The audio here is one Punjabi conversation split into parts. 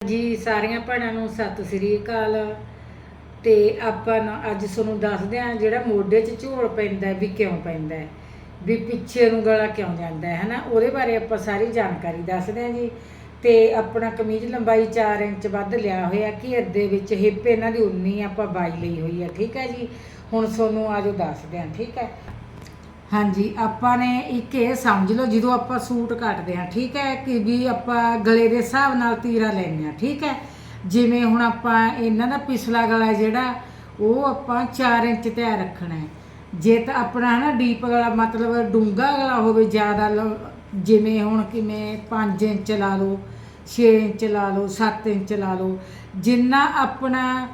ਜੀ, ਸਾਰੀਆਂ ਭੈਣਾਂ ਨੂੰ ਸਤਿ ਸ੍ਰੀ ਅਕਾਲ। ਤੇ ਆਪਾਂ ਨਾ ਅੱਜ ਤੁਹਾਨੂੰ ਦੱਸਦੇ ਹਾਂ ਜਿਹੜਾ ਮੋਢੇ 'ਚ ਝੋਲ ਪੈਂਦਾ ਵੀ ਕਿਉਂ ਪੈਂਦਾ ਵੀ ਪਿੱਛੇ ਨੂੰ ਗਲਾ ਕਿਉਂ ਜਾਂਦਾ ਹੈ ਨਾ ਉਹਦੇ ਬਾਰੇ ਆਪਾਂ ਸਾਰੀ ਜਾਣਕਾਰੀ ਦੱਸਦੇ ਹਾਂ ਜੀ। ਤੇ ਆਪਣਾ ਕਮੀਜ਼ ਲੰਬਾਈ 4 ਇੰਚ ਵੱਧ ਲਿਆ ਹੋਇਆ ਘੇਰ ਦੇ ਵਿੱਚ ਹਿੱਪ ਇਹਨਾਂ ਦੀ 19 ਆਪਾਂ 22 ਲਈ ਹੋਈ ਆ ਠੀਕ ਹੈ ਜੀ? ਹੁਣ ਤੁਹਾਨੂੰ ਆਜੋ ਦੱਸਦੇ ਹਾਂ, ਠੀਕ ਹੈ? ਹਾਂਜੀ, ਆਪਾਂ ਨੇ ਇੱਕ ਇਹ ਸਮਝ ਲਓ, ਜਦੋਂ ਆਪਾਂ ਸੂਟ ਕੱਟਦੇ ਹਾਂ, ਠੀਕ ਹੈ? ਕਿ ਵੀ ਆਪਾਂ ਗਲੇ ਦੇ ਹਿਸਾਬ ਨਾਲ ਤੀਰਾ ਲੈਂਦੇ ਹਾਂ, ਠੀਕ ਹੈ? ਜਿਵੇਂ ਹੁਣ ਆਪਾਂ ਇਹਨਾਂ ਦਾ ਪਿਛਲਾ ਗਲਾ ਜਿਹੜਾ, ਉਹ ਆਪਾਂ 4 ਇੰਚ ਤੇ ਰੱਖਣਾ ਹੈ। ਜੇ ਤਾਂ ਆਪਣਾ ਹੈ ਨਾ ਡੀਪ ਗਲਾ, ਮਤਲਬ ਡੂੰਘਾ ਗਲਾ ਹੋਵੇ ਜ਼ਿਆਦਾ ਲ- ਜਿਵੇਂ ਹੁਣ ਕਿਵੇਂ 5 ਇੰਚ ਲਾ ਲਓ 6 ਇੰਚ ਲਾ ਲਓ 7 ਇੰਚ ਲਾ ਲਓ, ਜਿੰਨਾ ਆਪਣਾ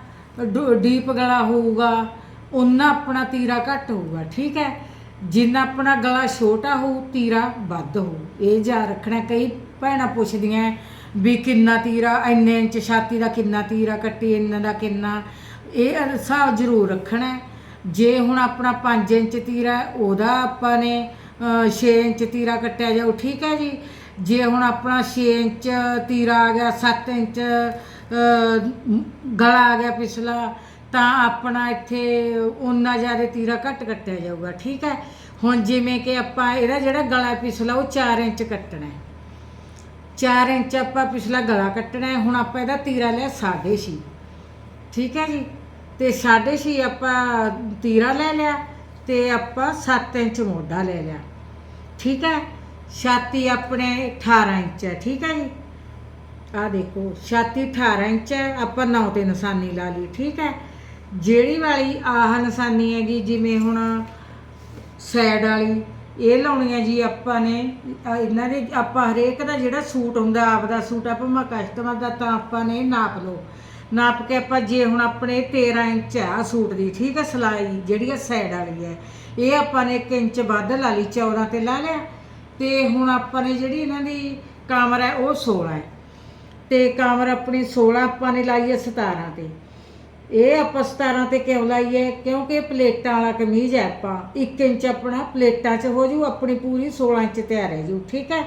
ਡੂ- ਡੀਪ ਗਲਾ ਹੋਊਗਾ ਉਨਾ ਆਪਣਾ ਤੀਰਾ ਘੱਟ ਹੋਊਗਾ, ਠੀਕ ਹੈ? ਜਿੰਨਾ ਆਪਣਾ ਗਲਾ ਛੋਟਾ ਹੋਊ, ਤੀਰਾ ਵੱਧ ਹੋਊ। ਇਹ ਜਾ ਰੱਖਣਾ, ਕਈ ਭੈਣਾਂ ਪੁੱਛਦੀਆਂ ਵੀ ਕਿੰਨਾ ਤੀਰਾ, ਇੰਨੇ ਇੰਚ ਛਾਤੀ ਦਾ ਕਿੰਨਾ ਤੀਰਾ, ਕੱਟੀ ਇੰਨਾ ਦਾ ਕਿੰਨਾ। ਇਹ ਹਿਸਾਬ ਜ਼ਰੂਰ ਰੱਖਣਾ ਜੇ ਹੁਣ ਆਪਣਾ 5 ਇੰਚ ਤੀਰਾ ਉਹਦਾ ਆਪਾਂ ਨੇ 6 ਇੰਚ ਤੀਰਾ ਕੱਟਿਆ ਜਾਊ, ਠੀਕ ਹੈ ਜੀ? ਜੇ ਹੁਣ ਆਪਣਾ 6 ਇੰਚ ਤੀਰਾ ਆ ਗਿਆ 7 ਇੰਚ ਗਲਾ ਆ ਗਿਆ ਪਿਛਲਾ ਤਾਂ ਆਪਣਾ ਇੱਥੇ ਉਨਾ ਜ਼ਿਆਦਾ ਤੀਰਾ ਘੱਟ ਕੱਟਿਆ ਜਾਊਗਾ, ਠੀਕ ਹੈ? ਹੁਣ ਜਿਵੇਂ ਕਿ ਆਪਾਂ ਇਹਦਾ ਜਿਹੜਾ ਗਲਾ ਪਿਛਲਾ, ਉਹ 4 ਇੰਚ ਕੱਟਣਾ ਹੈ। 4 ਇੰਚ ਆਪਾਂ ਪਿਛਲਾ ਗਲਾ ਕੱਟਣਾ ਹੈ, ਹੁਣ ਆਪਾਂ ਇਹਦਾ ਤੀਰਾ ਲਿਆ 6.5 ਠੀਕ ਹੈ ਜੀ? ਤੇ 6.5 ਆਪਾਂ ਤੀਰਾ ਲੈ ਲਿਆ ਤੇ ਆਪਾਂ 7 ਇੰਚ ਮੋਢਾ ਲੈ ਲਿਆ। ਠੀਕ ਹੈ? ਛਾਤੀ ਆਪਣੇ 18 ਇੰਚ ਹੈ, ਠੀਕ ਹੈ ਜੀ? ਆ ਦੇਖੋ, ਛਾਤੀ 18 ਇੰਚ ਹੈ, ਆਪਾਂ 9 ਤੇ ਨਿਸ਼ਾਨੀ ਲਾ ਲਈ, ਠੀਕ ਹੈ? ਜਿਹੜੀ ਵਾਲੀ ਆਹ ਨਿਸ਼ਾਨੀ ਹੈਗੀ, ਜਿਵੇਂ ਹੁਣ ਸਾਈਡ ਵਾਲੀ, ਇਹ ਲਾਉਣੀ ਹੈ ਜੀ ਆਪਾਂ ਨੇ ਇਹਨਾਂ ਦੇ ਆਪਾਂ ਹਰੇਕ ਦਾ ਜਿਹੜਾ ਸੂਟ ਹੁੰਦਾ, ਆਪਦਾ ਸੂਟ ਆ ਭਾਵੇਂ ਕਸਟਮਰ ਦਾ ਤਾਂ ਆਪਾਂ ਨੇ ਨਾਪ ਲਓ। ਨਾਪ ਕੇ ਆਪਾਂ ਜੇ ਹੁਣ ਆਪਣੇ 13 ਇੰਚ ਆ ਸੂਟ ਦੀ, ਠੀਕ ਹੈ ਸਲਾਈ ਜਿਹੜੀ ਆ ਸਾਈਡ ਵਾਲੀ ਹੈ, ਇਹ ਆਪਾਂ ਨੇ 1 ਇੰਚ ਵੱਧ ਲਾ ਲਈ 14 ਤੇ ਲਾ ਲਿਆ। ਤੇ ਹੁਣ ਆਪਾਂ ਨੇ ਜਿਹੜੀ ਇਹਨਾਂ ਦੀ ਕਾਮਰ ਹੈ, ਉਹ 16 ਹੈ। ਤੇ ਕਮਰ ਆਪਣੀ 16 ਆਪਾਂ ਨੇ ਲਾਈ ਹੈ 17 ਤੇ। ਇਹ ਆਪਾਂ 17 ਤੇ ਕਿਉਂ ਲਾਈਏ? ਕਿਉਂਕਿ ਪਲੇਟਾਂ ਵਾਲਾ ਕਮੀਜ਼ ਹੈ ਆਪਾਂ। 1 ਇੰਚ ਆਪਣਾ ਪਲੇਟਾਂ 'ਚ ਹੋ ਜੂ ਆਪਣੀ ਪੂਰੀ 16 ਇੰਚ ਤਿਆਰ ਹੈ ਜੂ ਠੀਕ ਹੈ?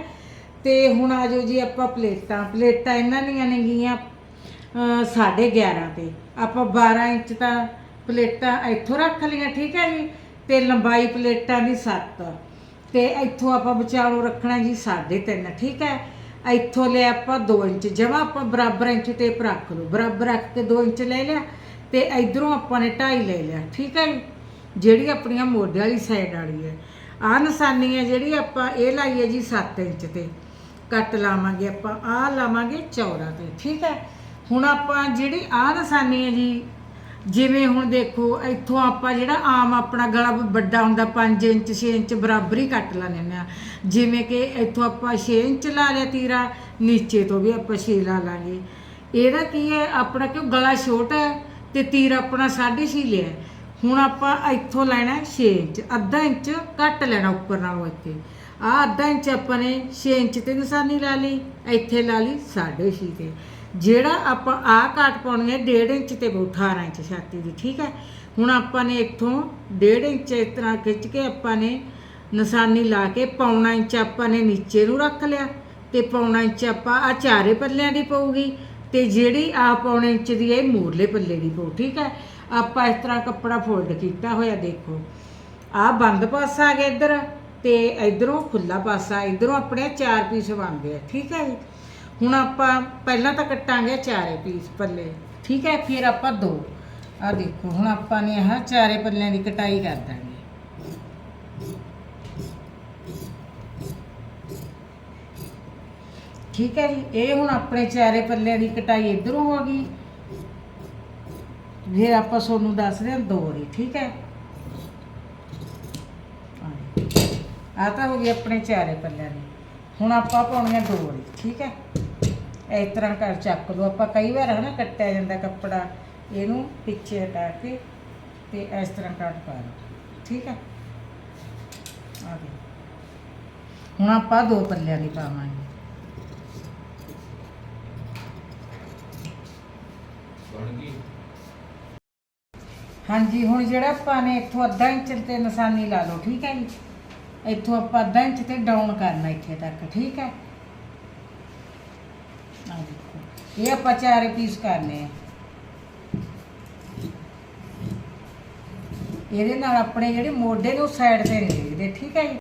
ਤੇ ਹੁਣ ਆ ਜਾਓ ਜੀ ਆਪਾਂ ਪਲੇਟਾਂ। ਪਲੇਟਾਂ ਇਹਨਾਂ ਦੀਆਂ ਨੇਗੀਆਂ ਅ, ਸਾਢੇ 11 ਤੇ। ਆਪਾਂ 12 ਇੰਚ ਤਾਂ ਪਲੇਟਾਂ ਇੱਥੋਂ ਰੱਖ ਲਈਆਂ ਠੀਕ ਹੈ ਜੀ? ਤੇ ਲੰਬਾਈ ਪਲੇਟਾਂ ਦੀ 7 ਤੇ ਇੱਥੋਂ ਆਪਾਂ ਵਿਚਾਲੋ ਰੱਖਣਾ ਜੀ 3.5 ਠੀਕ ਹੈ? ਇੱਥੋਂ ਲਿਆ ਆਪਾਂ 2 ਇੰਚ। ਜਮਾ ਆਪਾਂ ਬਰਾਬਰ ਇੰਚ ਟੇਪ ਰੱਖ ਲਓ। ਬਰਾਬਰ ਰੱਖ ਕੇ 2 ਇੰਚ ਲੈ ਲਿਆ। ਤੇ ਇਧਰੋਂ ਆਪਾਂ ਨੇ 2.5 ਲੈ ਲਿਆ, ਠੀਕ ਹੈ ਜੀ? ਜਿਹੜੀ ਆਪਣੀਆਂ ਮੋਢੇ ਵਾਲੀ ਸਾਈਡ ਵਾਲੀ ਹੈ। ਆਹ ਨਿਸ਼ਾਨੀ ਹੈ ਜਿਹੜੀ ਆਪਾਂ ਇਹ ਲਾਈ ਹੈ ਜੀ 7 ਇੰਚ ਤੇ। ਕੱਟ ਲਾਵਾਂਗੇ ਆਪਾਂ, ਆਹ ਲਾਵਾਂਗੇ 14 ਤੇ, ਠੀਕ ਹੈ? ਹੁਣ ਆਪਾਂ ਜਿਹੜੀ ਆ ਨਿਸ਼ਾਨੀ ਹੈ ਜੀ, ਜਿਵੇਂ ਹੁਣ ਦੇਖੋ, ਇੱਥੋਂ ਆਪਾਂ ਜਿਹੜਾ ਆਮ ਆਪਣਾ ਗਲਾ ਵੱਡਾ ਹੁੰਦਾ 5 ਇੰਚ 6 ਇੰਚ ਬਰਾਬਰ ਹੀ ਕੱਟ ਲੈਂਦੇ ਹੁੰਦੇ ਆ ਜਿਵੇਂ ਕਿ ਇੱਥੋਂ ਆਪਾਂ 6 ਇੰਚ ਲਾ ਲਿਆ ਤੀਰਾ, ਨੀਚੇ ਤੋਂ ਵੀ ਆਪਾਂ 6 ਲਾ ਲਾਂਗੇ। ਇਹਦਾ ਕੀ ਹੈ, ਆਪਣਾ ਕਿਉਂ ਗਲਾ ਛੋਟਾ ਹੈ? ਤੇ ਤੀਰ ਆਪਣਾ 6.5 ਲਿਆ ਹੁਣ ਆਪਾਂ ਇੱਥੋਂ ਲੈਣਾ 6 ਇੰਚ, ਅੱਧਾ ਇੰਚ ਘੱਟ ਲੈਣਾ ਉੱਪਰ ਨਾਲੋਂ ਇੱਥੇ। ਆ ਅੱਧਾ ਇੰਚ ਆਪਾਂ ਨੇ 6 ਇੰਚ ਤੇ ਨਿਸ਼ਾਨੀ ਲਾ ਲਈ, ਇੱਥੇ ਲਾ ਲਈ 6.5 ਤੇ। ਜਿਹੜਾ ਆਪਾਂ ਆ ਕਾਟ ਪਾਉਣੀ ਹੈ 1.5 ਇੰਚ ਤੇ 18 ਇੰਚ ਛਾਤੀ ਦੀ, ਠੀਕ ਹੈ? ਹੁਣ ਆਪਾਂ ਨੇ ਇੱਥੋਂ 1.5 ਇੰਚ ਇਸ ਤਰ੍ਹਾਂ ਖਿੱਚ ਕੇ ਆਪਾਂ ਨੇ ਨਿਸ਼ਾਨੀ ਲਾ ਕੇ ਪੌਣਾ ਇੰਚ ਆਪਾਂ ਨੇ ਨੀਚੇ ਨੂੰ ਰੱਖ ਲਿਆ ਤੇ ਪੌਣਾ ਇੰਚ ਆਪਾਂ ਆ ਚਾਰੇ ਪੱਲਿਆਂ ਦੀ ਪਊਗੀ। ਤੇ ਜਿਹੜੀ ਆ ਪੌਣੇ ਇੰਚ ਦੀ ਇਹ ਮੂਰਲੇ ਪੱਲੇ ਦੀ ਪਊ, ਠੀਕ ਹੈ? ਆਪਾਂ ਇਸ ਤਰ੍ਹਾਂ ਕੱਪੜਾ ਫੋਲਡ ਕੀਤਾ ਹੋਇਆ, ਦੇਖੋ। ਆ ਬੰਦ ਪਾਸਾ ਆ ਗਿਆ ਇੱਧਰ ਤੇ ਇਧਰੋਂ ਖੁੱਲਾ ਪਾਸਾ, ਇਧਰੋਂ ਆਪਣੇ ਚਾਰ ਪੀਸ ਬਣਦੇ ਆ, ਠੀਕ ਹੈ ਜੀ? ਹੁਣ ਆਪਾਂ ਪਹਿਲਾਂ ਤਾਂ ਕੱਟਾਂਗੇ ਚਾਰੇ ਪੀਸ ਪੱਲੇ, ਠੀਕ ਹੈ? ਫਿਰ ਆਪਾਂ ਦੋ ਆ ਦੇਖੋ, ਹੁਣ ਆਪਾਂ ਨੇ ਆਹ ਚਾਰੇ ਪੱਲਿਆਂ ਦੀ ਕਟਾਈ ਕਰ ਦਾਂਗੇ ਠੀਕ ਹੈ ਜੀ, ਇਹ ਹੁਣ ਆਪਣੇ ਚਾਰੇ ਪੱਲਿਆਂ ਦੀ ਕਟਾਈ ਇਧਰੋਂ ਹੋ ਗਈ। ਫਿਰ ਆਪਾਂ ਤੁਹਾਨੂੰ ਦੱਸਦੇ ਹਾਂ ਦੋਰੀ ਠੀਕ ਹੈ? ਆ ਤਾਂ ਹੋ ਗਈ ਆਪਣੇ ਚਾਰੇ ਪੱਲਿਆਂ ਦੀ। ਹੁਣ ਆਪਾਂ ਪਾਉਣੀਆਂ ਦੋ ਠੀਕ ਹੈ? ਇਸ ਤਰ੍ਹਾਂ ਕਰ ਚੱਕ ਲਓ। ਆਪਾਂ ਕਈ ਵਾਰ ਹਨਾ ਕੱਟਿਆ ਜਾਂਦਾ ਕੱਪੜਾ, ਇਹਨੂੰ ਪਿੱਛੇ ਹਟਾ ਕੇ ਤੇ ਇਸ ਤਰ੍ਹਾਂ ਕੱਟ ਪਾ ਲਓ, ਠੀਕ ਹੈ? ਆ ਦੇ ਹੁਣ ਆਪਾਂ ਦੋ ਪੱਲਿਆਂ ਦੀ ਪਾਵਾਂਗੇ। ਬਣ ਗਈ ਹਾਂਜੀ, ਹੁਣ ਜਿਹੜਾ ਆਪਾਂ ਨੇ ਇੱਥੋਂ ਅੱਧਾ ਇੰਚ ਤੇ ਨਿਸ਼ਾਨੀ ਲਾ ਲਓ, ਠੀਕ ਹੈ ਜੀ? ਇੱਥੋਂ ਆਪਾਂ ਅੱਧਾ ਇੰਚ ਤੇ ਡਾਊਨ ਕਰਨਾ ਇੱਥੇ ਤੱਕ, ਠੀਕ ਹੈ? ਆ ਦੇਖੋ, ਇਹ ਆਪਾਂ ਚਾਰੇ ਪੀਸ ਕਰਨੇ ਆ। ਇਹਦੇ ਨਾਲ ਆਪਣੇ ਜਿਹੜੇ ਮੋਢੇ ਨੂੰ ਸਾਈਡ ਤੇ ਨਹੀਂ ਡਿੱਗਦੇ, ਠੀਕ ਹੈ ਜੀ?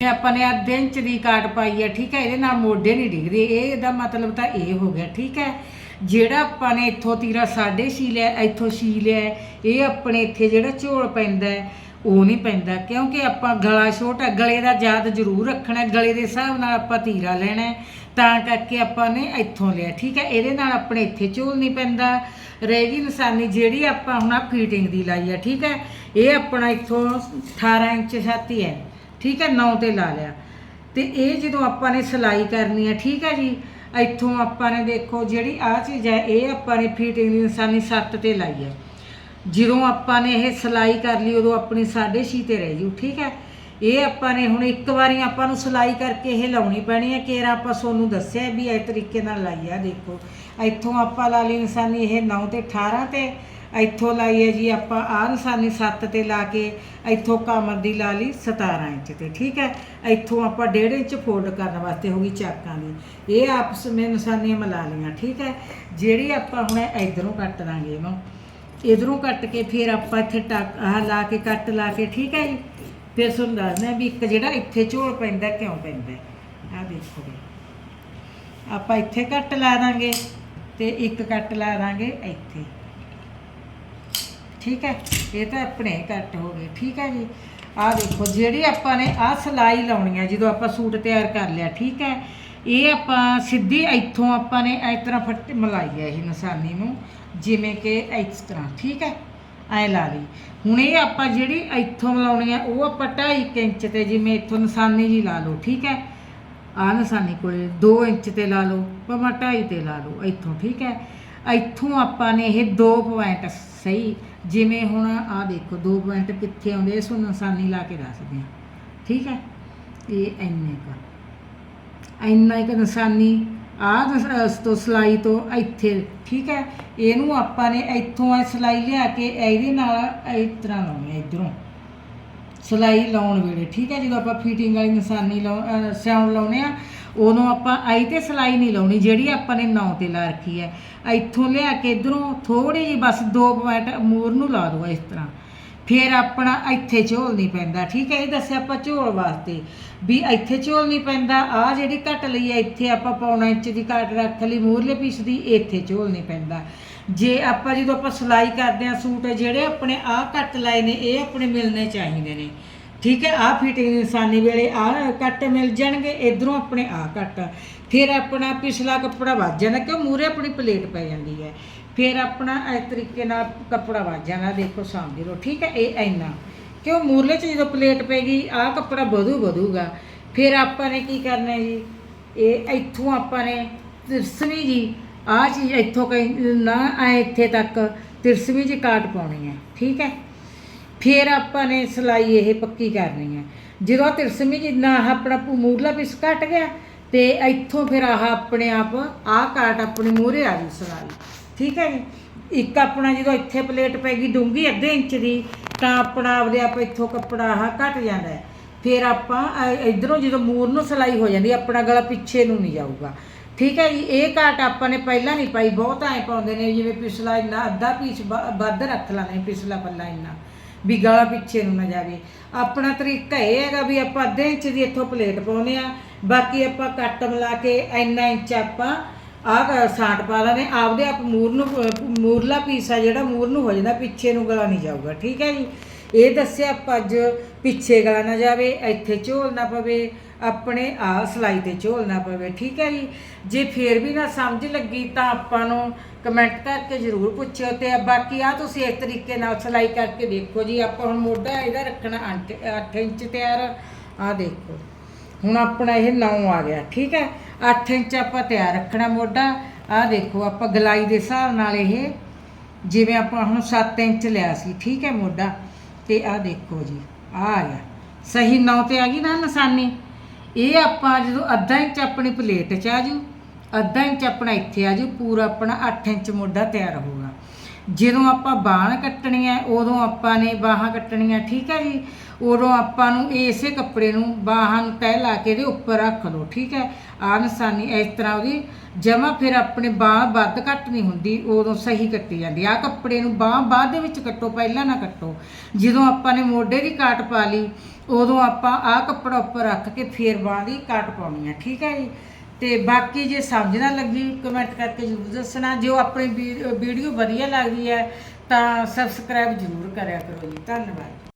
ਆਪਾਂ ਨੇ ਅੱਧੇ ਇੰਚ ਦੀ ਕਾਟ ਪਾਈ ਹੈ, ਠੀਕ ਹੈ? ਇਹਦੇ ਨਾਲ ਮੋਢੇ ਨਹੀਂ ਡਿੱਗਦੇ, ਇਹ ਇਹਦਾ ਮਤਲਬ ਤਾਂ ਇਹ ਹੋ ਗਿਆ, ਠੀਕ ਹੈ? ਜਿਹੜਾ ਆਪਾਂ ਨੇ ਇੱਥੋਂ ਤੀਰਾ ਸਾਡੇ ਛੀ ਲਿਆ ਇੱਥੋਂ ਛੀ ਲਿਆ ਇਹ ਆਪਣੇ ਇੱਥੇ ਜਿਹੜਾ ਝੋਲ ਪੈਂਦਾ ਹੈ, ਉਹ ਨਹੀਂ ਪੈਂਦਾ। ਕਿਉਂਕਿ ਆਪਾਂ ਗਲਾ ਛੋਟਾ ਗਲੇ ਦਾ ਯਾਦ ਜ਼ਰੂਰ ਰੱਖਣਾ ਗਲੇ ਦੇ ਹਿਸਾਬ ਨਾਲ ਆਪਾਂ ਤੀਰਾ ਲੈਣਾ ਤਾਂ ਕਰਕੇ ਆਪਾਂ ਨੇ ਇੱਥੋਂ ਲਿਆ। ਠੀਕ ਹੈ ਇਹਦੇ ਨਾਲ ਆਪਣੇ ਇੱਥੇ ਝੋਲ ਨਹੀਂ ਪੈਂਦਾ। ਰਹੇਗੀ ਨਿਸ਼ਾਨੀ ਜਿਹੜੀ ਆਪਾਂ ਹੁਣ ਆ ਫਿਟਿੰਗ ਦੀ ਲਾਈ ਹੈ ਠੀਕ ਹੈ? ਇਹ ਆਪਣਾ ਇੱਥੋਂ 18 ਇੰਚ ਛਾਤੀ ਹੈ। ਠੀਕ ਹੈ 9 ਤੇ ਲਾ ਲਿਆ। ਤੇ ਇਹ ਜਦੋਂ ਆਪਾਂ ਨੇ ਸਿਲਾਈ ਕਰਨੀ ਹੈ ਠੀਕ ਹੈ ਜੀ ਇੱਥੋਂ ਆਪਾਂ ਨੇ ਦੇਖੋ ਜਿਹੜੀ ਆ ਚੀਜ਼ ਹੈ, ਇਹ ਆਪਾਂ ਨੇ ਫਿਟਿੰਗ ਦੀ ਨਿਸ਼ਾਨੀ 7 ਤੇ ਲਾਈ ਹੈ। ਜਦੋਂ ਆਪਾਂ ਨੇ ਇਹ ਸਿਲਾਈ ਕਰ ਲਈ, ਉਦੋਂ ਆਪਣੀ 6.5 ਤੇ ਰਹਿ ਜੂ, ਠੀਕ ਹੈ? ਇਹ ਆਪਾਂ ਨੇ ਹੁਣ ਇੱਕ ਵਾਰੀ ਆਪਾਂ ਨੂੰ ਸਿਲਾਈ ਕਰਕੇ ਇਹ ਲਾਉਣੀ ਪੈਣੀ ਹੈ। ਕੇਰਾ ਆਪਾਂ ਸੋਨੂੰ ਦੱਸਿਆ ਵੀ ਇਸ ਤਰੀਕੇ ਨਾਲ ਲਾਈ ਆ, ਦੇਖੋ। ਇੱਥੋਂ ਆਪਾਂ ਲਾ ਲਈ ਨਿਸ਼ਾਨੀ ਇਹ 9 ਤੇ 18 ਤੇ। ਇੱਥੋਂ ਲਾਈ ਹੈ ਜੀ ਆਪਾਂ ਆਹ ਨਿਸ਼ਾਨੀ 7 ਤੇ ਲਾ ਕੇ ਇੱਥੋਂ ਕਮਰ ਦੀ ਲਾ ਲਈ 17 ਇੰਚ ਤੇ, ਠੀਕ ਹੈ? ਇੱਥੋਂ ਆਪਾਂ 1.5 ਇੰਚ ਫੋਲਡ ਕਰਨ ਵਾਸਤੇ ਹੋ ਗਈ ਚਾਕਾਂ ਦੀ। ਇਹ ਆਪਸ ਵਿੱਚ ਨਿਸ਼ਾਨੀਆਂ ਮਿਲਾ ਲਈਆਂ, ਠੀਕ ਹੈ? ਜਿਹੜੀ ਆਪਾਂ ਹੁਣ ਇਧਰੋਂ ਕੱਟ ਦਾਂਗੇ ਇਹਨੂੰ। ਇਧਰੋਂ ਕੱਟ ਕੇ ਫਿਰ ਆਪਾਂ ਇੱਥੇ ਟੱਕ ਆਹ ਲਾ ਕੇ ਕੱਟ ਲਾ ਕੇ, ਠੀਕ ਹੈ ਜੀ? ਫਿਰ ਤੁਹਾਨੂੰ ਦੱਸਦੇ ਹਾਂ ਵੀ ਇੱਕ ਜਿਹੜਾ ਇੱਥੇ ਝੋਲ ਪੈਂਦਾ ਕਿਉਂ ਪੈਂਦਾ ਆਹ ਦੇਖੋ ਆਪਾਂ ਇੱਥੇ ਕੱਟ ਲਾ ਦਾਂਗੇ ਤੇ ਇੱਕ ਕੱਟ ਲਾ ਦਾਂਗੇ ਇੱਥੇ। ਠੀਕ ਹੈ? ਇਹ ਤਾਂ ਆਪਣੇ ਕੱਟ ਹੋ ਗਏ, ਠੀਕ ਹੈ ਜੀ? ਆਹ ਦੇਖੋ, ਜਿਹੜੀ ਆਪਾਂ ਨੇ ਆਹ ਸਲਾਈ ਲਾਉਣੀ ਹੈ, ਜਦੋਂ ਆਪਾਂ ਸੂਟ ਤਿਆਰ ਕਰ ਲਿਆ, ਠੀਕ ਹੈ? ਇਹ ਆਪਾਂ ਸਿੱਧੀ ਇੱਥੋਂ ਆਪਾਂ ਨੇ ਇਸ ਤਰ੍ਹਾਂ ਫੱਟ ਮਲਾਈ ਹੈ ਇਹ ਨਿਸ਼ਾਨੀ ਨੂੰ, ਜਿਵੇਂ ਕਿ ਇਸ ਤਰ੍ਹਾਂ, ਠੀਕ ਹੈ? ਐ ਲਾ ਲਈ। ਹੁਣ ਇਹ ਆਪਾਂ ਜਿਹੜੀ ਇੱਥੋਂ ਲਾਉਣੀ ਹੈ, ਉਹ ਆਪਾਂ 2.5 ਇੰਚ ਤੇ ਜਿਵੇਂ ਇੱਥੋਂ ਨਿਸ਼ਾਨੀ ਜੀ ਲਾ ਲਓ, ਠੀਕ ਹੈ? ਆਹ ਨਿਸ਼ਾਨੀ ਕੋਲੇ 2 ਇੰਚ ਤੇ ਲਾ ਲਓ, ਭਾਵੇਂ 2.5 ਤੇ ਲਾ ਲਓ, ਇੱਥੋਂ, ਠੀਕ ਹੈ? ਇੱਥੋਂ ਆਪਾਂ ਨੇ ਇਹ 2 ਪੁਆਇੰਟ ਸਹੀ ਜਿਵੇਂ ਹੁਣ ਆਹ ਦੇਖੋ, ਦੋ ਪੁਆਇੰਟ ਕਿੱਥੇ ਆਉਂਦੇ ਇਸ ਨੂੰ ਨਿਸ਼ਾਨੀ ਲਾ ਕੇ ਦੱਸਦੇ ਹਾਂ ਠੀਕ ਹੈ? ਇਹ ਇੰਨੇ ਕਾ ਇੰਨਾ ਇੱਕ ਨਿਸ਼ਾਨੀ, ਆਹ ਤੋਂ ਸਲਾਈ ਤੋਂ ਇੱਥੇ, ਠੀਕ ਹੈ? ਇਹਨੂੰ ਆਪਾਂ ਨੇ ਇੱਥੋਂ ਇਹ ਸਲਾਈ ਲਿਆ ਕੇ ਇਹਦੇ ਨਾਲ ਇਸ ਤਰ੍ਹਾਂ ਲਾਉਣੀ ਹੈ ਇਧਰੋਂ। ਸਲਾਈ ਲਾਉਣ ਵੇਲੇ, ਠੀਕ ਹੈ? ਜਦੋਂ ਆਪਾਂ ਫਿਟਿੰਗ ਵਾਲੀ ਨਿਸ਼ਾਨੀ ਲਾਉ ਸਿਆਉਣ ਲਾਉਨੇ ਆ ਉਦੋਂ ਆਪਾਂ ਆਈ ਤੇ ਸਲਾਈ ਨਹੀਂ ਲਾਉਣੀ, ਜਿਹੜੀ ਆਪਾਂ ਨੇ ਨੌ ਤੇ ਲਾ ਰੱਖੀ ਹੈ। ਇੱਥੋਂ ਲਿਆ ਕੇ ਇਧਰੋਂ ਥੋੜੀ ਜਿਹੀ ਬਸ 2 ਪੁਆਇੰਟ ਮੂਰ ਨੂੰ ਲਾ ਦੋ ਇਸ ਤਰ੍ਹਾਂ। ਫਿਰ ਆਪਣਾ ਇੱਥੇ ਝੋਲ ਨਹੀਂ ਪੈਂਦਾ, ਠੀਕ ਹੈ, ਇਹ ਦੱਸਿਆ ਆਪਾਂ ਝੋਲ ਵਾਸਤੇ ਵੀ ਇੱਥੇ ਝੋਲ ਨਹੀਂ ਪੈਂਦਾ ਆ ਜਿਹੜੀ ਕੱਟ ਲਈ ਹੈ, ਇੱਥੇ ਆਪਾਂ ਪੌਣਾ ਇੰਚ ਦੀ ਕੱਟ ਰੱਖ ਲਈ, ਮੂਰਲੇ ਪੀਸ ਦੀ, ਇੱਥੇ ਝੋਲ ਨਹੀਂ ਪੈਂਦਾ। ਜੇ ਆਪਾਂ ਜਦੋਂ ਆਪਾਂ ਸਿਲਾਈ ਕਰਦੇ ਆ ਸੂਟ ਜਿਹੜੇ ਆਪਣੇ ਆ ਕੱਟ ਲਾਏ ਨੇ, ਇਹ ਆਪਣੇ ਮਿਲਨੇ ਚਾਹੀਦੇ ਨੇ। ਠੀਕ ਹੈ ਆ ਫਿਟਿੰਗ ਇਨਸਾਨੀ ਵੇਲੇ ਆ ਕੱਟ ਮਿਲ ਜਾਣਗੇ, ਇਧਰੋਂ ਆਪਣੇ ਆ ਕੱਟ। ਫਿਰ ਆਪਣਾ ਪਿਛਲਾ ਕੱਪੜਾ ਵੱਜ ਜਾਂਦਾ ਕਿਉਂ ਮੂਰੇ ਆਪਣੀ ਪਲੇਟ ਪੈ ਜਾਂਦੀ ਹੈ। ਫਿਰ ਆਪਣਾ ਇਸ ਤਰੀਕੇ ਨਾਲ ਕੱਪੜਾ ਵੱਜ ਜਾਣਾ, ਦੇਖੋ ਸਾਹਮਣੇ ਲਓ ਠੀਕ ਹੈ, ਇਹ ਇੰਨਾ। ਕਿਉਂ ਮੂਰਲੇ ਚ ਜਦੋਂ ਪਲੇਟ ਪੈਗੀ ਆ ਕੱਪੜਾ ਵਧੂ ਵਧੂਗਾ। ਫਿਰ ਆਪਾਂ ਨੇ ਕੀ ਕਰਨਾ ਜੀ? ਇਹ ਇੱਥੋਂ ਆਪਾਂ ਨੇ ਤਿਰਸਵੀਂ ਜੀ ਆ ਚੀਜ਼ ਇੱਥੋਂ ਕਈ ਨਾ ਐ ਇੱਥੇ ਤੱਕ ਤਿਰਸਵੀਂ ਜੀ ਕਾਟ ਪਾਉਣੀ ਹੈ, ਠੀਕ ਹੈ। ਫਿਰ ਆਪਾਂ ਨੇ ਸਿਲਾਈ ਇਹ ਪੱਕੀ ਕਰਨੀ ਹੈ। ਜਦੋਂ ਤਿਰਸਵੀਂ ਜਿੰਨਾ ਆਹ ਆਪਣਾ ਪੂ- ਮੂਰਲਾ ਪੀਸ ਕੱਟ ਗਿਆ, ਤੇ ਇੱਥੋਂ ਫਿਰ ਆਹ ਆਪਣੇ ਆਪ, ਆਹ ਕਾਟ ਆਪਣੇ ਮੂਹਰੇ ਆ ਗਈ ਸਿਲਾਈ। ਠੀਕ ਹੈ ਜੀ? ਇੱਕ ਆਪਣਾ ਜਦੋਂ ਇੱਥੇ ਪਲੇਟ ਪੈ ਗਈ ਡੂੰਗੀ ਅੱਧੇ ਇੰਚ ਦੀ, ਤਾਂ ਆਪਣਾ ਆਪਦੇ ਆਪ ਇੱਥੋਂ ਕੱਪੜਾ ਆਹ ਘਟ ਜਾਂਦਾ ਹੈ। ਫਿਰ ਆਪਾਂ ਇਧਰੋਂ ਜਦੋਂ ਮੂਰ ਨੂੰ ਸਿਲਾਈ ਹੋ ਜਾਂਦੀ, ਆਪਣਾ ਗਲਾ ਪਿੱਛੇ ਨੂੰ ਨਹੀਂ ਜਾਊਗਾ। ਠੀਕ ਹੈ ਜੀ? ਇਹ ਕਾਟ ਆਪਾਂ ਨੇ ਪਹਿਲਾਂ ਨਹੀਂ ਪਾਈ, ਬਹੁਤ ਐ ਪਾਉਂਦੇ ਨੇ, ਜਿਵੇਂ ਪਿਛਲਾ ਇੰਨਾ ਅੱਧਾ ਪੀਸ ਵੱਧ ਰੱਖ ਲਾਂਗੇ ਪਿਛਲਾ ਪੱਲਾ ਇੰਨਾ। ਵੀ ਗਲਾ ਪਿੱਛੇ ਨੂੰ ਨਾ ਜਾਵੇ। ਆਪਣਾ ਤਰੀਕਾ ਇਹ ਹੈਗਾ ਵੀ ਆਪਾਂ ਅੱਧੇ ਇੰਚ ਦੀ ਇੱਥੋਂ ਪਲੇਟ ਪਾਉਨੇ ਆ ਬਾਕੀ ਆਪਾਂ ਕੱਟ ਮਿਲਾ ਕੇ ਇੰਨਾ ਇੰਚ ਆਪਾਂ ਆਹ ਸਾਟ ਪਾ ਲਾਂਗੇ ਆਪਦੇ ਆਪ ਮੂਰ ਨੂੰ ਅਹ ਮੂਰਲਾ ਪੀਸ ਆ ਜਿਹੜਾ ਮੂਰ ਨੂੰ ਹੋ ਜਾਂਦਾ, ਪਿੱਛੇ ਨੂੰ ਗਲਾ ਨਹੀਂ ਜਾਊਗਾ। ਠੀਕ ਹੈ ਜੀ? ਇਹ ਦੱਸਿਆ ਆਪਾਂ ਅੱਜ ਪਿੱਛੇ ਗਲਾ ਨਾ ਜਾਵੇ, ਇੱਥੇ ਝੋਲ ਨਾ ਪਵੇ, ਆਪਣੇ ਆ ਸਲਾਈ ਤੇ ਝੋਲ ਨਾ ਪਵੇ। ਠੀਕ ਹੈ ਜੀ? ਜੇ ਫੇਰ ਵੀ ਨਾ ਸਮਝ ਲੱਗੀ ਤਾਂ ਆਪਾਂ ਨੂੰ ਕਮੈਂਟ ਕਰਕੇ ਜ਼ਰੂਰ ਪੁੱਛਿਓ ਤੇ ਬਾਕੀ ਆ ਤੁਸੀਂ ਇਸ ਤਰੀਕੇ ਨਾਲ ਸਲਾਈ ਕਰਕੇ ਦੇਖੋ ਜੀ, ਆਪਾਂ ਹੁਣ ਮੋਢਾ ਇਹਦਾ ਰੱਖਣਾ 8 ਇੰਚ ਤਿਆਰ, ਆ ਦੇਖੋ। ਹੁਣ ਆਪਣਾ ਇਹ 9 ਆ ਗਿਆ, ਠੀਕ ਹੈ? 8 ਇੰਚ ਆਪਾਂ ਤਿਆਰ ਰੱਖਣਾ ਮੋਢਾ, ਆ ਦੇਖੋ ਆਪਾਂ ਗਲਾਈ ਦੇ ਹਿਸਾਬ ਨਾਲ ਇਹ, ਜਿਵੇਂ ਆਪਾਂ ਹੁਣ 7 ਇੰਚ ਲਿਆ ਸੀ, ਠੀਕ ਹੈ ਮੋਢਾ? ਤੇ ਆ ਦੇਖੋ ਜੀ, ਆ ਆ ਗਿਆ ਸਹੀ 9 ਤੇ ਆ ਗਈ ਨਾ ਨਿਸ਼ਾਨੀ? ਇਹ ਆਪਾਂ ਜਦੋਂ ਅੱਧਾ ਇੰਚ ਆਪਣੀ ਪਲੇਟ 'ਚ ਆ ਜੂ ਅੱਧਾ ਇੰਚ ਆਪਣਾ ਇੱਥੇ ਆ ਜੂ ਪੂਰਾ ਆਪਣਾ 8 ਇੰਚ ਮੋਢਾ ਤਿਆਰ ਹੋਊਗਾ। ਜਦੋਂ ਆਪਾਂ ਬਾਹਾਂ ਕੱਟਣੀਆਂ ਉਦੋਂ ਆਪਾਂ ਨੇ ਬਾਹਾਂ ਕੱਟਣੀਆਂ, ਠੀਕ ਹੈ ਜੀ? ਉਦੋਂ ਆਪਾਂ ਨੂੰ ਇਸੇ ਕੱਪੜੇ ਨੂੰ ਬਾਹਾਂ ਨੂੰ ਤਹਿ ਲਾ ਕੇ ਇਹਦੇ ਉੱਪਰ ਰੱਖ ਲਓ ਠੀਕ ਹੈ? ਆਹ ਨਿਸ਼ਾਨੀ ਇਸ ਤਰ੍ਹਾਂ ਉਹਦੀ, ਜਮਾ ਫਿਰ ਆਪਣੇ ਬਾਹ ਵੱਧ ਘੱਟ ਨਹੀਂ ਹੁੰਦੀ, ਉਦੋਂ ਸਹੀ ਕੱਟੀ ਜਾਂਦੀ। ਆ ਕੱਪੜੇ ਨੂੰ ਬਾਹ ਬਾਅਦ ਦੇ ਵਿੱਚ ਕੱਟੋ, ਪਹਿਲਾਂ ਨਾ ਕੱਟੋ। ਜਦੋਂ ਆਪਾਂ ਨੇ ਮੋਢੇ ਦੀ ਕਾਟ ਪਾ ਲਈ, ਉਦੋਂ ਆਪਾਂ ਆਹ ਕੱਪੜਾ ਉੱਪਰ ਰੱਖ ਕੇ ਫੇਰ ਬਾਹ ਦੀ ਕਾਟ ਪਾਉਣੀ ਹੈ, ਠੀਕ ਹੈ ਜੀ? ਤੇ ਬਾਕੀ ਜੇ ਸਮਝ ਨਾ ਲੱਗੀ ਕਮੈਂਟ ਕਰਕੇ ਜ਼ਰੂਰ ਦੱਸਣਾ। ਜੋ ਆਪਣੀ ਵੀਡੀਓ ਵਧੀਆ ਲੱਗਦੀ ਹੈ, ਤਾਂ ਸਬਸਕ੍ਰਾਈਬ ਜ਼ਰੂਰ ਕਰਿਆ ਕਰੋ ਜੀ। ਧੰਨਵਾਦ।